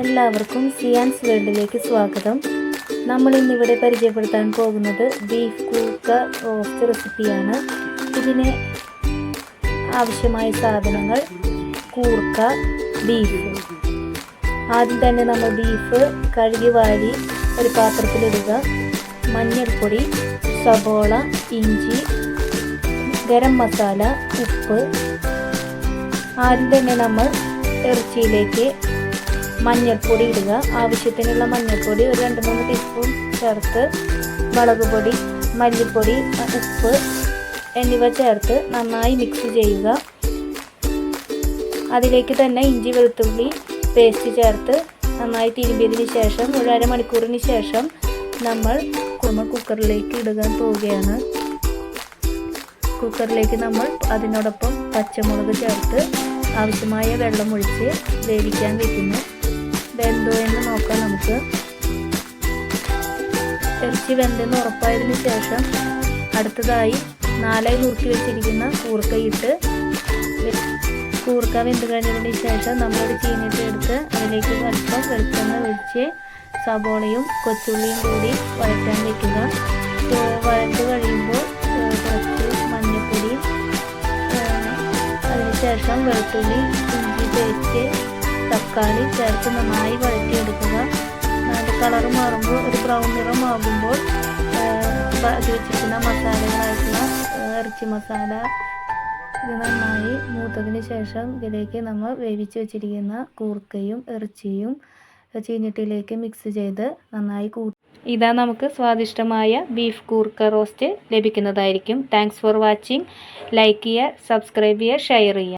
എല്ലാവർക്കും സിയാൻസ് വേൾഡിലേക്ക് സ്വാഗതം. നമ്മൾ ഇന്നിവിടെ പരിചയപ്പെടുത്താൻ പോകുന്നത് ബീഫ് കൂക്ക റോസ്റ്റ് റെസിപ്പിയാണ് ഇതിന് ആവശ്യമായ സാധനങ്ങൾ കൂർക്ക ബീഫ് ആദ്യം തന്നെ നമ്മൾ ബീഫ് കഴുകി വാരി ഒരു പാത്രത്തിലിടുക. മഞ്ഞൾപ്പൊടി സബോള ഇഞ്ചി ഗരം മസാല ഉപ്പ്. ആദ്യം തന്നെ നമ്മൾ ഇറച്ചിയിലേക്ക് മഞ്ഞൾപ്പൊടി ഇടുക. ആവശ്യത്തിനുള്ള മഞ്ഞൾപ്പൊടി ഒരു രണ്ട് മൂന്ന് ടീസ്പൂൺ ചേർത്ത് മുളക് പൊടി മല്ലിപ്പൊടി ഉപ്പ് എന്നിവ ചേർത്ത് നന്നായി മിക്സ് ചെയ്യുക. അതിലേക്ക് തന്നെ ഇഞ്ചി വെളുത്തുള്ളി പേസ്റ്റ് ചേർത്ത് നന്നായി തിരുമ്പിയതിന് ശേഷം ഒരു അരമണിക്കൂറിന് ശേഷം നമ്മൾ കുറുമ കുക്കറിലേക്ക് ഇടുക പോവുകയാണ്. കുക്കറിലേക്ക് നമ്മൾ അതിനോടൊപ്പം പച്ചമുളക് ചേർത്ത് ആവശ്യമായ വെള്ളം ഒഴിച്ച് വേവിക്കാൻ വെക്കുന്നു. വെന്തോ എന്ന് നോക്കാം നമുക്ക്. ഇറച്ചി വെന്തെന്ന് ഉറപ്പായതിന് ശേഷം അടുത്തതായി നാലായി നുറുക്കി വെച്ചിരിക്കുന്ന കൂർക്കയിട്ട് കൂർക്ക വെന്ത് കഴിഞ്ഞതിന് ശേഷം നമ്മളൊരു ചീനിട്ട് എടുത്ത് അതിലേക്ക് അല്പം വെളിച്ചെണ്ണ ഒഴിച്ച് സബോളയും കൊച്ചുള്ളിയും കൂടി വഴറ്റാൻ വെക്കുക. വഴറ്റ് കഴിയുമ്പോൾ കുറച്ച് മഞ്ഞൾപ്പൊടി അതിനുശേഷം വെളുത്തുള്ളി ഇഞ്ചി പേസ്റ്റ് തക്കാളി ചേർത്ത് നന്നായി വഴറ്റിയെടുക്കുക. അതിന്റെ കളർ മാറുമ്പോൾ ഒരു ബ്രൗൺ നിറം ആകുമ്പോൾ അത് വെച്ചിരിക്കുന്ന മസാലകളായിട്ടുള്ള ഇറച്ചി മസാല ഇത് നന്നായി മൂത്തതിന് ശേഷം ഇതിലേക്ക് നമ്മൾ വേവിച്ച് വെച്ചിരിക്കുന്ന കൂർക്കയും ഇറച്ചിയും ചീഞ്ഞിട്ടിലേക്ക് മിക്സ് ചെയ്ത് നന്നായി കൂട്ടി ഇതാ നമുക്ക് സ്വാദിഷ്ടമായ ബീഫ് കൂർക്ക റോസ്റ്റ് ലഭിക്കുന്നതായിരിക്കും. താങ്ക്സ് ഫോർ വാച്ചിങ് ലൈക്ക് ചെയ്യുക സബ്സ്ക്രൈബ് ചെയ്യുക ഷെയർ ചെയ്യുക.